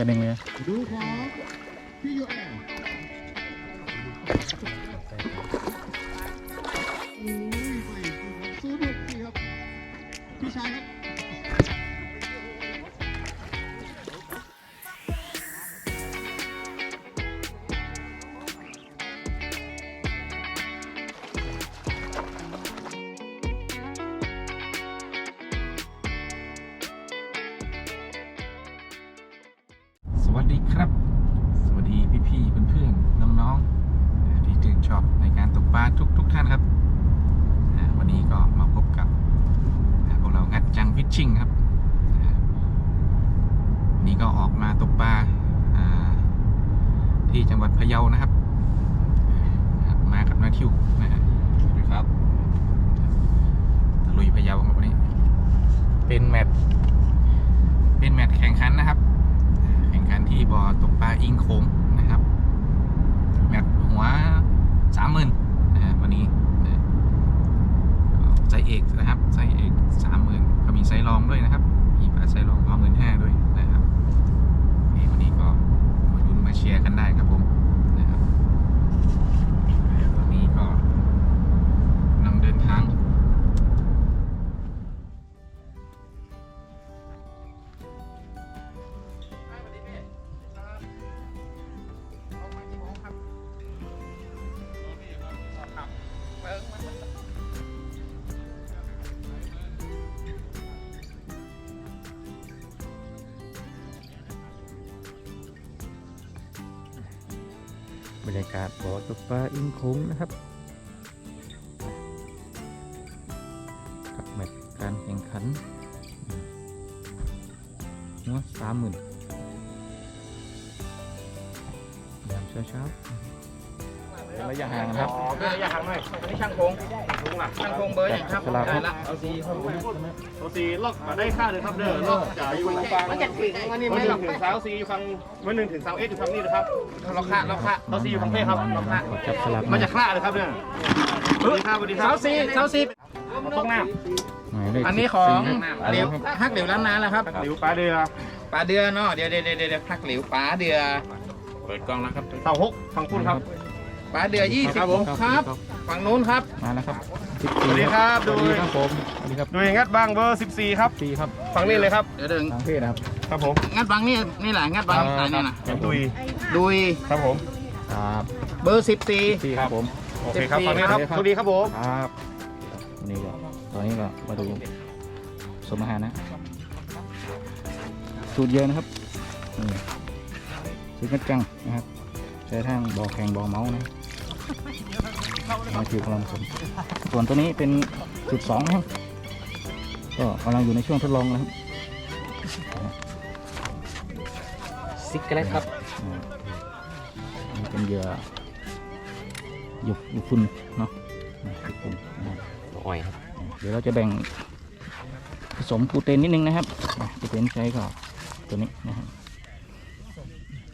ค่หนึ่งเลยดูของพี่ยูแอนโอ้ยไปซื้อบุกสิครับ พี่ชายครับ เอกนะครับไซส์เอกสามหมื่นก็มีไซส์รองด้วยนะครับ มีปลาไซส์รองสองหมื่นห้าด้วยนะครับวันนี้ก็มาลุ้นมาเชียร์กัน บรรยากาศบ่อตกปลาอิงโขงนะครับกับแมตช์การแข่งขันเนาะสามหมื่นยามเช้าเช้าๆระยะห่างนะครับอ๋อเป็นระยะห่างหน่อยอันนี้ช่างโคง ลุงอะช่างโคงเบอร์อย่างครับสลับได้ละเอาสีเอาสีล็อกมาได้ค่าเลยครับเด้อล็อกจะอยู่มันจะกลิ่นอันนี้ไม่หลังถึงสาวสีอยู่ฝั่งวันหนึ่งถึงสาวเอสอยู่ฝั่งนี้นะครับล็อกค่าล็อกค่าเอาสีอยู่ฝั่งเพ่ครับล็อกค่าขอจับสลับมันจะคล้าเลยครับเนี่ยสวัสดีครับสวัสดีครับสาวสีสาวสีตรงหน้าหมายเลขอันนี้ของสิบเหลวฮักเหลวล้านนาแล้วครับหลิวปลาเดือปลาเดือเนาะเดี๋ยวเดี๋ยวเดี๋ยวเดี๋ยวฮักเหลวปลาเดือเปิดกล้องแล้วครับเสาหกฝั่งคุณครับ ปลาเดือยี่สิบครับผมครับฝั่งนู้นครับมาแล้วครับสวัสดีครับสวัสดีโดยครับผมสวัสดีครับดูอย่างงัดบ้างเบอร์ 14 ครับปีครับฝั่งนี้เลยครับเดี๋ยวดึงทางเพศนะครับครับผมงัดบังนี่นี่แหละงัดบังไหนเนี่ยนะตุยดุยครับผมครับเบอร์สิบสี่ปีครับผมโอเคครับฝั่งนี้ครับสวัสดีครับผมครับนี่ก็ตอนนี้ก็มาดูสมอาหารนะสูตรเยอะนะครับนี่สูตรกัดจังนะครับใช้ทางบอแข่งบอเมาส์นะ มาคิวกำลังสมส่วนตัวนี้เป็นสูตรสองนะครับก็กำลังอยู่ในช่วงทดลองนะครับซิกเกเลครับอ่าอันนี้เป็นเหยื่อหยกยุฟุนเนาะอ่ายุฟุนนะครับอ่อยครับ เดี๋ยวเราจะแบ่งผสมกลูเตนนิดนึงนะครับอะกลูเตนใช้ก็ตัวนี้นะครับ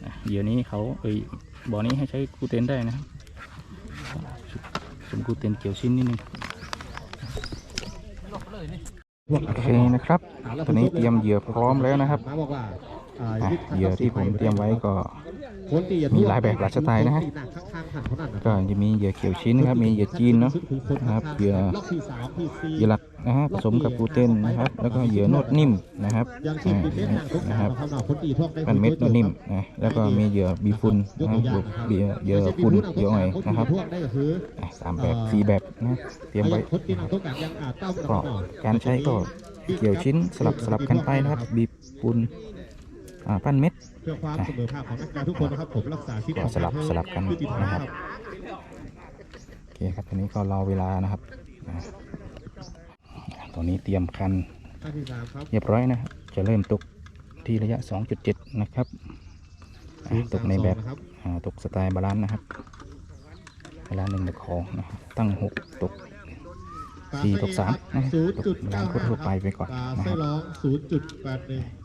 อะเหยื่อนี้เขาเอ้ยบ่อนี้ให้ใช้กลูเตนได้นะครับ ผสมกลูเตนเกี่ยวชิ้นนิดนึงโอเคนะครับตัวนี้เตรียมเหยื่อพร้อมแล้วนะครับน้าบอกว่าอ่าอะยึดเหยื่อที่ผมเตรียมไว้ก็คนตีอย่ มีหลายแบบหลายสไตล์นะฮะตีหนักข้างๆหันเขาหนักนะก็จะมีเหยื่อเขียวชิ้นนะครับ มีเหยื่อจีนเนาะนะครับเหยื่อล็อกที่สามที่สี่เหยื่อหลักนะฮะผสมกับกลูเตนนะครับ แล้วก็เหยื่อนวดนิ่มนะครับยังชิมอ่าติดเล่นหนังทุกนะคครัรับบนะครับคนตีพวกได้มันเม็ดนวดนิ่มนะแล้วก็มีเหยื่อบีฟุนนะครับเหยื่อเหยื่อฟุนเหยื่ออ่อยนะครับพวกได้ก็คืออะสามแบบสี่แบบนะเตรียมไว้คนตีหนังทุกการยังอาจเต้าก็การใช้ก็เกี่ยวชิ้นสลับสลับกันไปนะครับบีบฟุน อ่าปั้นเม็ด เพื่อความเสมอภาคของนักการทุกคนนะครับผมรักษาชีวิตก็สลับสลับกันยุติธรรมนะครับโอเคครับตอนนี้ก็รอเวลานะครับอ่าตอนนี้เตรียมคันขั้นที่สามครับเรียบร้อยนะครับจะเริ่มตกที่ระยะ 2.7 นะครับอะตกในแบบนะครับอ่าตกสไตล์บาลานซ์นะครับบาลานซ์หนึ่งตะคอนะครับตั้ง 6 ตก4ตก3นะศูนย์ตจุกดบาเก้าลานซ์ทั่วๆไปไปก่อนปลานะไส้ครับ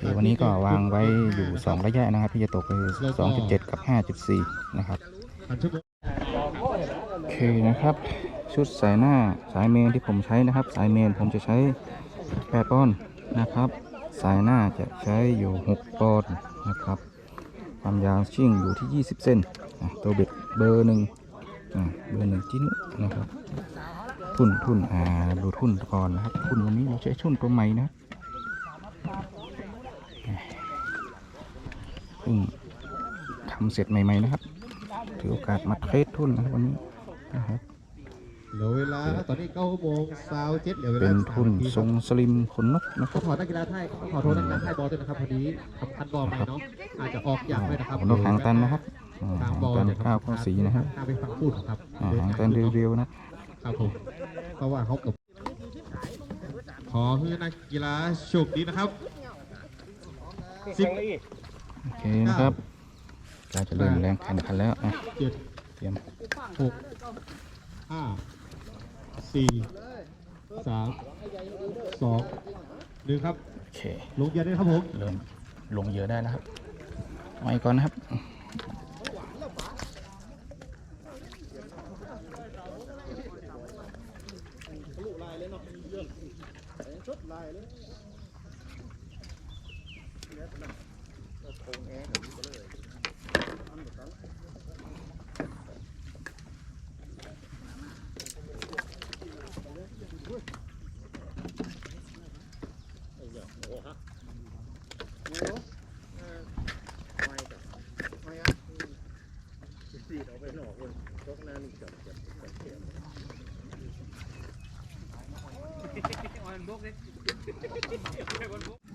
คือวันนี้ก็วางไว้อยู่ 2 ระยะนะครับที่จะตกคือ 2.7 กับ 5.4 นะครับพันชั่วโมงโอเคนะครับ ชุดสายหน้าสายเมนที่ผมใช้นะครับ สายเมนผมจะใช้8ปอนด์นะครับ สายหน้าจะใช้อยู่ 6ปอนด์นะครับความยาวชิ่งอยู่ที่ 20 เซนอะตัวเบ็ดเบอร์หนึ่งอะเบอร์หนึ่งจิ้นนะครับ ทุนทุนอ่าดูทุนก่อนนะครับ ทุนวันนี้เราใช้ทุนตัวใหม่นะครับเพิ่งทำเสร็จใหม่ ๆ นะครับ ถือโอกาสมาเทสทุนนะครับวันนี้นะครับ เหลือเวลาตอนนี้เก้าโมงสาวเจ็ดเหลือเวลาเป็นทุนสามนาทีทรงสลิมขนนกนะคต้รัอบ งขอนักกีฬาไทยต้องขอโทษนักกีฬาไทยบอลด้วยนะครับพอดีทำพันบอลไปเนาะอาจจะออกอย่างด้วยนะครับขนนกหางตันนะครับอ่าทางหางบอลตันเนี่ยข้าวข้อสีนะครับทางไปฝั่งพูดครับอ่าหางตันเรียวๆนะครับผมเพราะว่าเขากับขอให้นักกีฬาโชคดีนะครับสิบ โอเคนะครับใกล้จะเริ่มแรงแข่งขันแล้วอะเจ็ดเตรียมหกห้าสี่สามสองหนึ่งครับ โอเค ลงเย็นด้วยครับผม เริ่มลงเยอะได้แล้วครับไว้ก่อนนะครับนี่เอา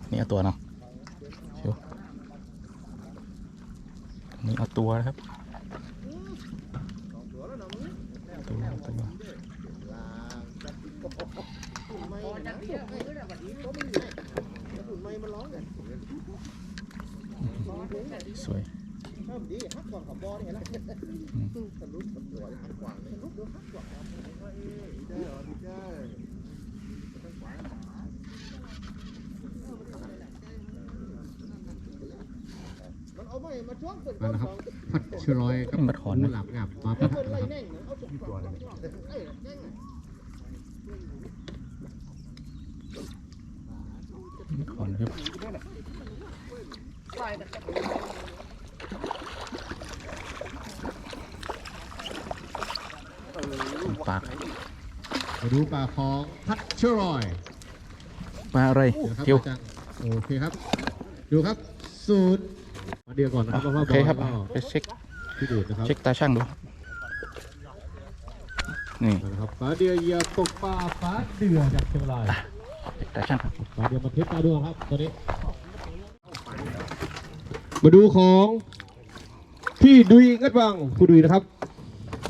เนี่ยตัวเนาะเชียวนี่เอา ตัวนะครับตัวตัวสวยมานะครับ ผัดเชอร้อยกับบัดขอนนะหลับงับมาผัดนะครับขอนครับปากมาดูปลาของผัดเชอรอยปลาอะไรเดี๋ยวโอเคครับ ดูครับศูนย์มาเดียวก่อนนะครับว่าโอเคครับไปเช็ค ที่ดูดนะครับเช็คตาช่างดู นี่นะครับฟ้าเดียวเหยียบตกปลาฟ้าเดือจากเชียงรายเช็คตาช่างครับฟ้าเดียวมาเทสตาดูครับตัวนี้ มาดูของพี่ดุยงัดวังคุณดุยนะครับ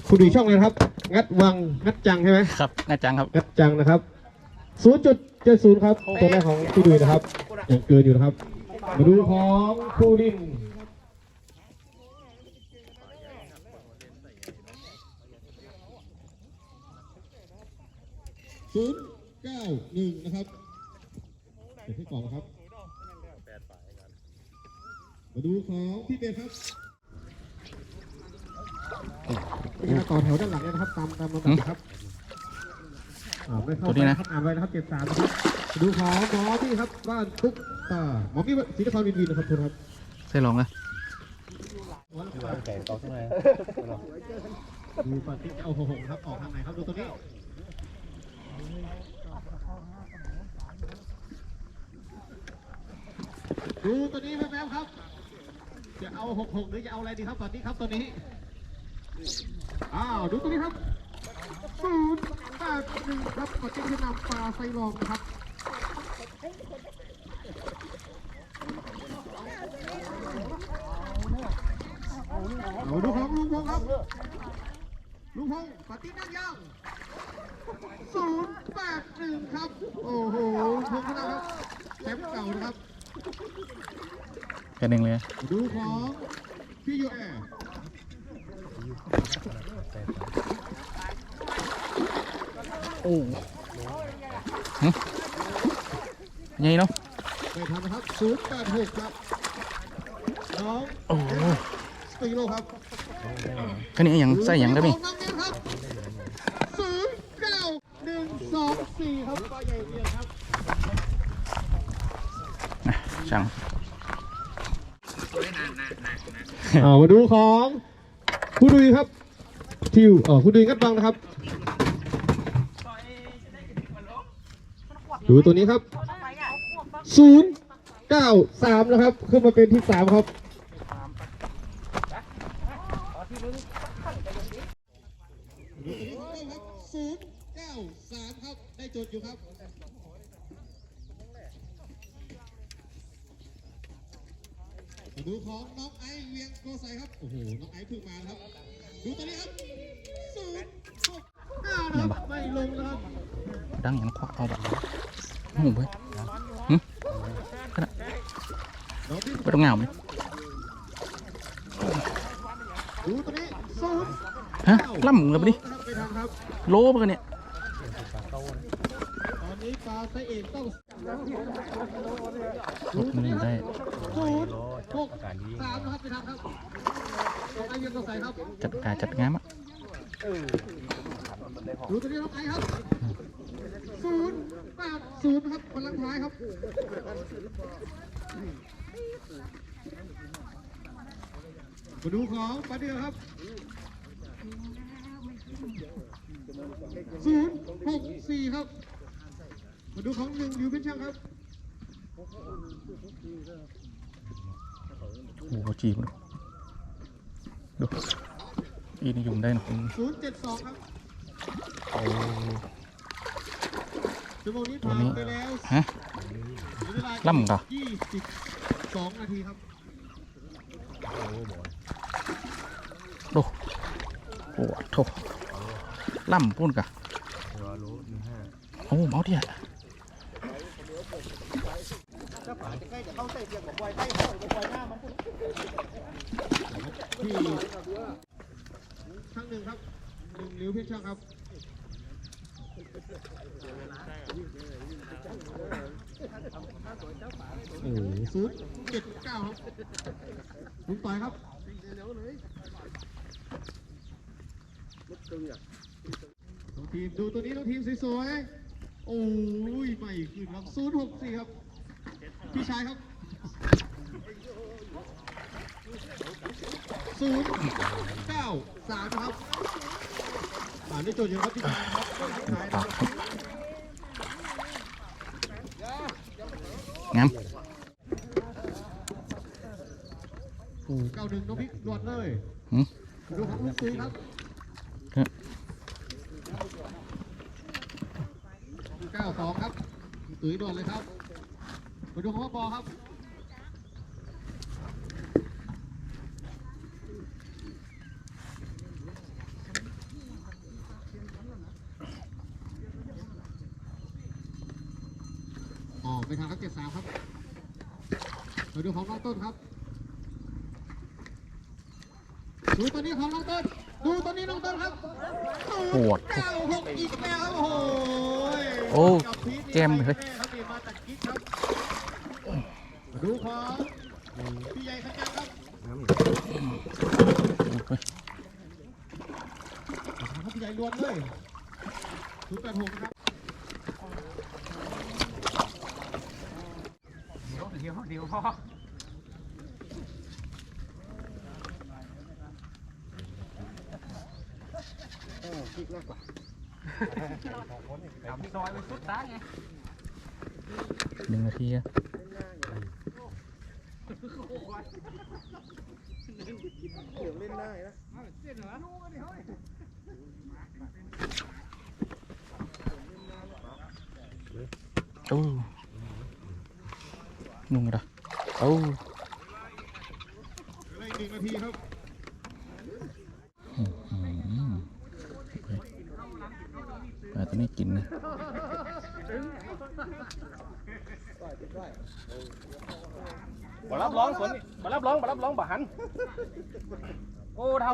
คุณดุยช่องเลยนะครับ งัดวังงัดจังใช่ไหมครับน่าจังครับงัดจังนะครับ0.70ครับตัวแรกของพี่ดุยนะครับยังเกินอยู่นะครับ มาดูของคูริน ศูนย์เก้าหนึ่งนะครับเดี๋ยวที่กล่องนะครับ มาดูของพี่เบสครับนี่ครับต่อแถวด้านหลังเนี่ยนะครับตามตามลำดับนะครับอ่าไม่เข้าตัวไปนี้นะ ครับอ่านไว้นะครับเจ็ดสามนะครับมาดูของหมอพี่ครับบ้านตุ๊กตาหมอพี่ศรีนครวินวินนะครับทุกคนครับ ใช่ลองนะดูก่อนที่จะเอาหกหกครับออกทางไหนครับดูตัวนี้ ดูตัวนี้แป๊บๆครับ จะเอาหกหกหรือจะเอาอะไรดีครับตอนนี้ครับตัวนี้ อ้าว ดูตัวนี้ครับศูนย์แปดหนึ่งครับปัจจุบันนำปลาไซรองครับเอาดูของลุงพงษ์ครับ ลุงพงษ์ปฏินั่งยัง ศูนย์แปดหนึ่งครับ โอ้โหลุงพงษ์นะครับแชมป์เก่านะครับ แค่นึงเลยดูของพี่ยูแอร์โอ้หึยังไงเนาะไม่ทันนะครับศูนย์แปดหกครับน้องโอ้โหสตีโลครับ แค่นี้ยังใส่ยังได้ไหม น้องน้ำเงินครับศูนย์เก้า หนึ่งสองสี่ครับป้าใหญ่เรียนครับนช่างอ่ามาดูของผู้ดุยครับทิวเออผู้ดุยงัดบังนะครับ ดูตัวนี้ครับศูนย์เก้าสามนะครับ ขึ้นมาเป็นที่สามครับ ศูนย์ เก้าสามครับ ได้จดอยู่ครับมาดูของน้องไอซ์เวียงโกไซครับ โอ้โห น้องไอซ์เพิ่งมาครับ ดูตัวนี้ครับศูนย์หกห้านะครับไม่ลงนะครับ ดังอย่างนั้นควักเอาแบบโอ้โหเว้ยหึขนาดน้องที่ไม่ต้องเหงาไหมดูตัวนี้ศูนย์ฮะล่ำเลยปะดินะครับไปทางครับโลปะกันเนี่ย ตอนนี้ปลาไซเอกต้องหกมือได้ศูนย์หกสามนะครับไปทางครับน้องไอซ์เวียงโกไซครับจัดการจัดงานอะดูตัวนี้น้องไอซ์ครับศูนย์แปดศูนย์ครับพลังท้ายครับมาดูของปลาเดือครับศูนย์หกสี่ครับ มาดูของหนึ่งดิวเป็นช่างครับโอ้โหจีบดูดูอีนี่ยุ่งได้เนาะอืมศูนย์เจ็ดสองครับโอ้ชั่วโมงนี้ผ่านไปแล้วฮะเวลาล่ำเหรอยี่สิบสองนาทีครับดูโอ้โถล่ำพุ่นกะโอ้เมาเดีย ที่ช่างหนึ่งครับหนึ่งนิ้วเพียช่างครับโอ้ศูนย์เจ็ดเก้าครับลุงต่อยครับน้องทีมดูตัวนี้น้องทีมสวยๆโอ้ยไม่ขึ้นครับศูนย์หกสี่ครับ พี่ชายครับศูนย์เก้าสามครับอ่านได้โจทย์อยู่ครับพี่ชายครับพี่ชายปานะกงามเก้าหนึ่งน้องพริกดวดเลยหืมดูของลูกตุ้ยครับครับเก้าสองครับตุ้ยดวดเลยครับ มาดูของพ่อบอครับอ๋อไปทางครับเจ็ดสามครับมาดูของน้องต้นครับ ดูตัวนี้ของน้องต้น ดูตัวนี้น้องต้นครับปวด เก้าหกอีกแล้วโอ้โหโอ้ กับพีทแจมเลยแม่ครับนี่มาจากกิ๊กครับมา ดูขอพี่ใหญ่ข้านครับพี่ใหญ่รวนเลยถือย์แปดหกครับเดี๋ยวเดี๋ยวเดี๋ยวพ่อโอ้คิดมากกว่าทำซอยไปสุดตาไงหนึ่งนาทีครั เดี๋ยวเล่นได้นะโอ้นุ่งกระโอ้ เหลืออีกหนึ่งนาทีครับ อืมปลาตัวนี้กินนะ มารับร้องสวนนี่มารับร้องมารับร้องบะหันโอ้เท่า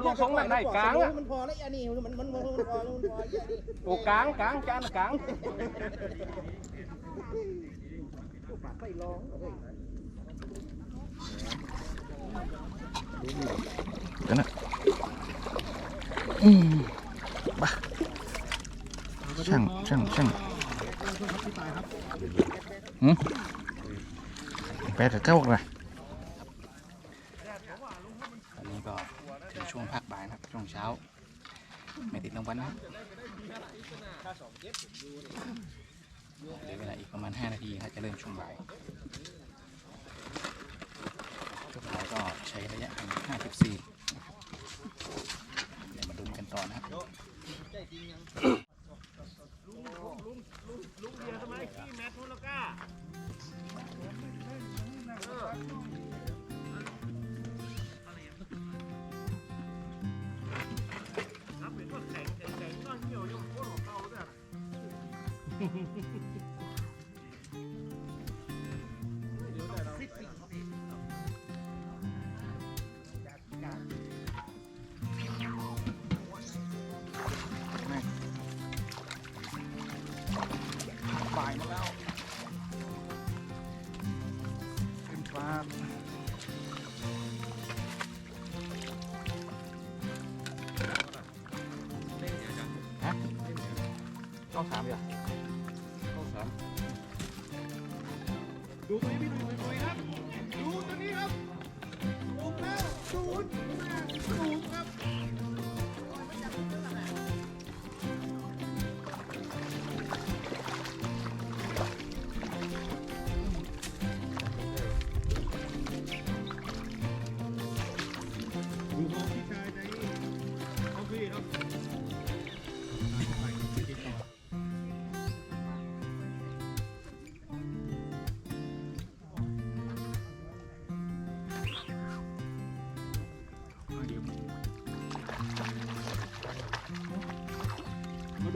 หืมแปดกับเก้าละตอนนี้ก็ถึงช่วงพักบ่ายนะครับ ช่วงเช้า ไม่ติดรางวัลนะครับเหลือเวลาอีกประมาณ 5 นาทีครับจะเริ่มช่วงบ่ายช่วงบ่าก็ใช้ระยะห่าง54เดี๋ยวมาดูกันะครับ ลุงเดียวทำไมขี้แมททุลก้าเออครับเป็นว่าแข็งแข็งก้อนเกี่ยวยังโคตรของเขาด้วย สามเหรอต้องสามดูตัวนี้พี่ดูบ่อยๆครับดู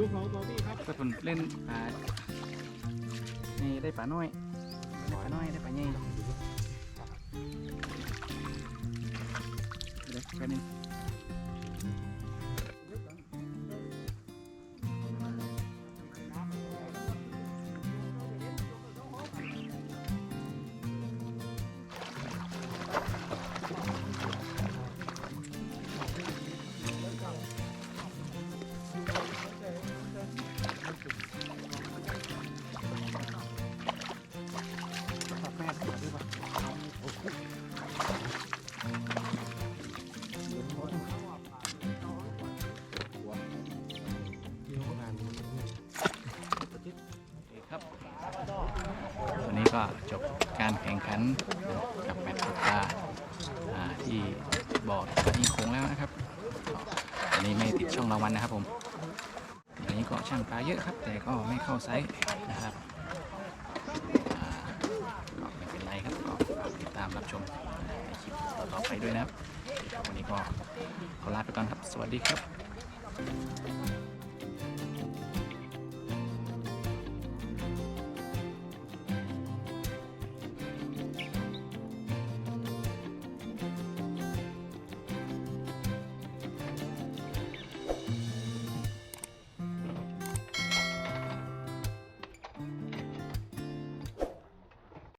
ดูของบอบี้ครับก็ทุนเล่นปลานี่ได้ปลาน้อยได้ปลาน้อยได้ปลาใหญ่เดี๋ยวแป๊บนึง ยอะครับ แต่ก็ไม่เข้าไซส์นะครับก็ไม่เป็นไรครับก็ฝากติดตามรับชมในคลิปต่อไปด้วยนะครับ วันนี้ก็ขอลาไปก่อนครับ สวัสดีครับ